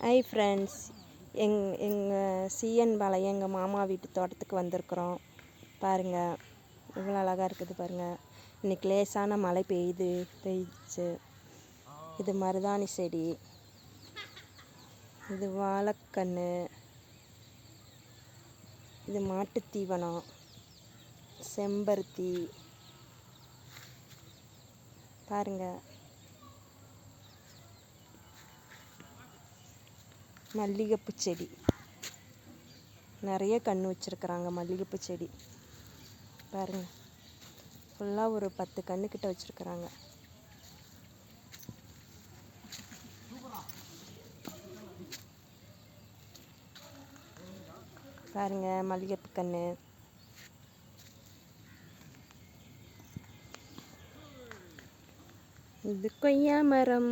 Hi friends எங் எங்கள் CN பாளையம் எங்கள் மாமா வீட்டு தோட்டத்துக்கு வந்திருக்குறோம். பாருங்கள் இவ்வளோ அழகாக இருக்குது பாருங்கள் இன்றைக்கி லேசான மழை பெய்யுது பெய்ச்சு. இது மருதாணி செடி. இது வாழைக்கன்று இது மாட்டுத் தீவனம் செம்பருத்தி. பாருங்கள் மல்லிகைப்பூ செடி. நிறைய கன்று வச்சுருக்குறாங்க மல்லிகைப்பூ செடி. பாருங்கள் ஃபுல்லாக ஒரு பத்து கன்று வச்சுருக்குறாங்க. பாருங்க மல்லிகைப்பூ கன்று இது கொய்யா மரம்.